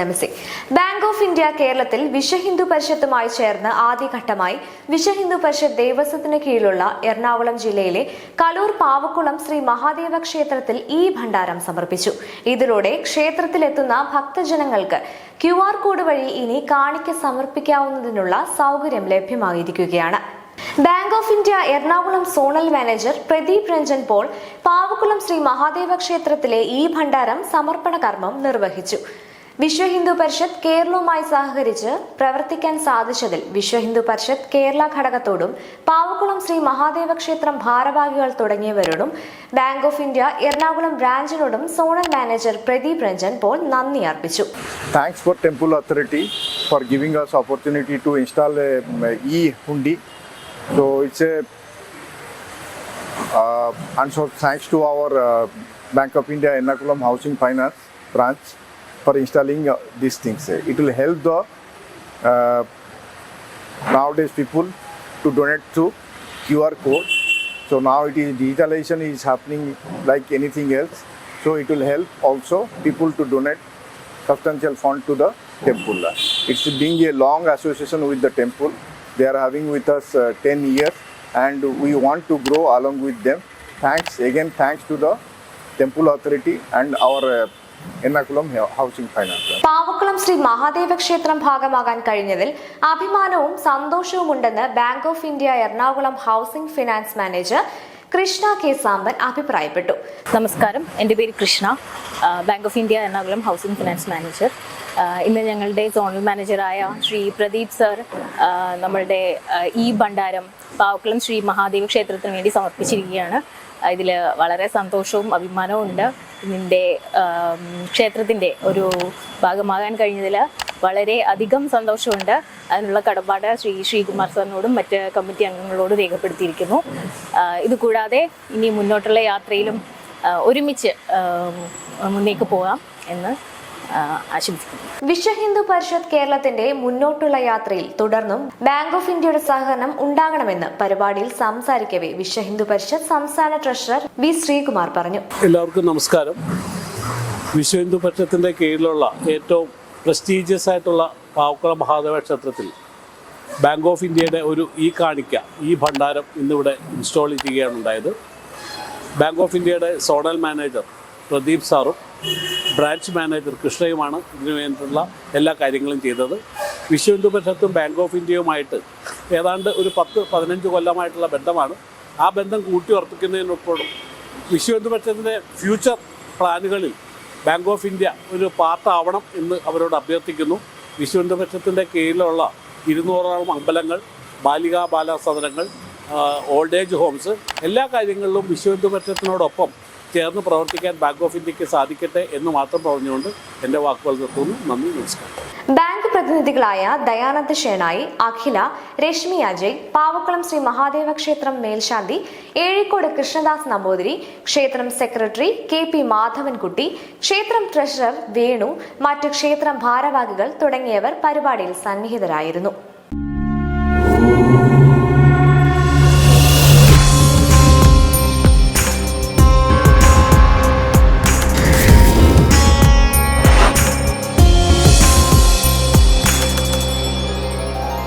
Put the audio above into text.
Namaste bank of India കേരളത്തിൽ വിശ്വഹിന്ദു പരിഷത്തുമായി ചേർന്ന് ആദ്യഘട്ടമായി വിശ്വഹിന്ദു പരിഷത്ത് ദേവസ്വത്തിന് കീഴിലുള്ള എറണാകുളം ജില്ലയിലെ കലൂർ പാവക്കുളം ശ്രീ മഹാദേവ ക്ഷേത്രത്തിൽ ഈ ഭണ്ഡാരം സമർപ്പിച്ചു. ഇതിലൂടെ ക്ഷേത്രത്തിലെത്തുന്ന ഭക്തജനങ്ങൾക്ക് ക്യു ആർ കോഡ് വഴി ഇനി കാണിക്ക സമർപ്പിക്കാവുന്നതിനുള്ള സൗകര്യം ലഭ്യമായിരിക്കുകയാണ്. Bank of India Ernakulam zonal manager Pradeep Ranjan Paul Pavakkulam Shri Mahadeva ക്ഷേത്രത്തിലെ ഈ ഭണ്ഡാരം സമർപ്പണ കർമ്മം നിർവഹിച്ചു. വിശ്വ ഹിന്ദു പരിഷത്ത് കേരളവുമായി സഹകരിച്ച് പ്രവർത്തിക്കാൻ സാധിച്ചതിൽ വിശ്വ ഹിന്ദു പരിഷത്ത് കേരള ഘടകത്തോടും പാവക്കുളം ശ്രീ മഹാദേവ ക്ഷേത്രം ഭാരവാഹികൾ തുടങ്ങിയവരോടും bank of India Ernakulam ബ്രാഞ്ചിനോടും zonal manager Pradeep Ranjan Paul നന്ദി അർപ്പിച്ചു thanks for Temple Authority for giving us opportunity to install a um, e-hundi. So it's a uh, and so thanks to our uh, Bank of India Ernakulam Housing Finance branch for installing uh, these things. It will help the uh, nowadays people to donate through QR code. So now it is digitalization is happening like anything else. So it will help also people to donate substantial fund to the temple. It's being a long association with the temple. They are having with us uh, 10 years and we want to grow along with them. Thanks again, thanks to the temple authority and our uh, Ernakulam housing finance Pavakkulam Shri Mahadeva ക്ഷേത്രം ഭാഗമാകാൻ കഴിഞ്ഞതിൽ അഭിമാനവും സന്തോഷവും ഉണ്ടെന്ന് bank of India Ernakulam housing finance manager Krishna K Samban അഭിപ്രായപ്പെട്ടു. നമസ്കാരം. എന്റെ പേര് Krishna. Bank of India Ernakulam housing finance manager ഇന്ന് ഞങ്ങളുടെ സോണൽ മാനേജറായ ശ്രീ പ്രദീപ് സർ നമ്മളുടെ ഈ ഭണ്ഡാരം പാവക്കുളം ശ്രീ മഹാദേവ ക്ഷേത്രത്തിന് വേണ്ടി സമർപ്പിച്ചിരിക്കുകയാണ്. ഇതിൽ വളരെ സന്തോഷവും അഭിമാനവും ഉണ്ട്. നിന്റെ ക്ഷേത്രത്തിന്റെ ഒരു ഭാഗമാകാൻ കഴിഞ്ഞതിൽ വളരെ അധികം സന്തോഷമുണ്ട്. അതിനുള്ള കടപ്പാട് ശ്രീ ശ്രീകുമാർ സാറിനോടും മറ്റ് കമ്മിറ്റി അംഗങ്ങളോടും രേഖപ്പെടുത്തിയിരിക്കുന്നു. ഇതുകൂടാതെ ഇത് കൂടാതെ ഇനി മുന്നോട്ടുള്ള യാത്രയിലും ഒരുമിച്ച് മുന്നേക്ക് പോകാം എന്ന് ആശംസിക്കുന്നു. വിശ്വ ഹിന്ദു പരിഷത്ത് കേരളത്തിന്റെ മുന്നോട്ടുള്ള യാത്രയിൽ തുടർന്നും ബാങ്ക് ഓഫ് ഇന്ത്യയുടെ സഹകരണം ഉണ്ടാകണമെന്ന് പരിപാടിയിൽ സംസാരിക്കവേ വിശ്വ ഹിന്ദു പരിഷത്ത് സംസ്ഥാന ട്രഷറർ വി ശ്രീകുമാർ പറഞ്ഞു. എല്ലാവർക്കും നമസ്കാരം. വിശ്വ ഹിന്ദു പക്ഷത്തിന്റെ കീഴിലുള്ള ഏറ്റവും പ്രസ്റ്റീജിയസ് ആയിട്ടുള്ള പാവക്കുളം മഹാദേവ ക്ഷേത്രത്തിൽ ബാങ്ക് ഓഫ് ഇന്ത്യയുടെ ഒരു ഈ കാണിക്ക ഈ ഭണ്ഡാരം ഇന്നിവിടെ ഇൻസ്റ്റാൾ ചെയ്യുകയാണ് ഉണ്ടായത്. ബാങ്ക് ഓഫ് ഇന്ത്യയുടെ സോണൽ മാനേജർ പ്രദീപ് സാറും ബ്രാഞ്ച് മാനേജർ കൃഷ്ണയുമാണ് ഇതിനു വേണ്ടിയിട്ടുള്ള എല്ലാ കാര്യങ്ങളും ചെയ്തത്. വിശ്വഹിന്ദു പരിഷത്തും ബാങ്ക് ഓഫ് ഇന്ത്യയുമായിട്ട് ഏതാണ്ട് ഒരു പത്ത് പതിനഞ്ച് കൊല്ലമായിട്ടുള്ള ബന്ധമാണ്. ആ ബന്ധം കൂട്ടി ഉറപ്പിക്കുന്നതിനൊപ്പം വിശ്വഹിന്ദു പരിഷത്തിന്റെ ഫ്യൂച്ചർ പ്ലാനുകളിൽ ബാങ്ക് ഓഫ് ഇന്ത്യ ഒരു പാർട്ടാവണം എന്ന് അവരോട് അഭ്യർത്ഥിക്കുന്നു. വിശ്വഹിന്ദു പക്ഷത്തിന്റെ കീഴിലുള്ള ഇരുന്നൂറോളം അമ്പലങ്ങൾ ബാലികാ ബാലസദനങ്ങൾ ഓൾഡ് ഏജ് ഹോംസ് എല്ലാ കാര്യങ്ങളിലും വിശ്വഹിന്ദു ചേർന്ന് പ്രവർത്തിക്കാൻ ബാങ്ക് ഓഫ് ഇന്ത്യയ്ക്ക് സാധിക്കട്ടെ എന്ന് മാത്രം പറഞ്ഞുകൊണ്ട് എന്റെ വാക്കുകൾ നിർത്തുന്നു. നന്ദി നമസ്കാരം. ബാങ്ക് പ്രതിനിധികളായ ദയാനന്ദ് ഷേണായി അഖില രശ്മി അജയ് പാവക്കുളം ശ്രീ മഹാദേവ ക്ഷേത്രം മേൽശാന്തി ഏഴിക്കോട് കൃഷ്ണദാസ് നമ്പൂതിരി ക്ഷേത്രം സെക്രട്ടറി കെ പി മാധവൻകുട്ടി ക്ഷേത്രം ട്രഷറർ വേണു മറ്റ് ക്ഷേത്രം ഭാരവാഹികൾ തുടങ്ങിയവർ പരിപാടിയിൽ സന്നിഹിതരായിരുന്നു.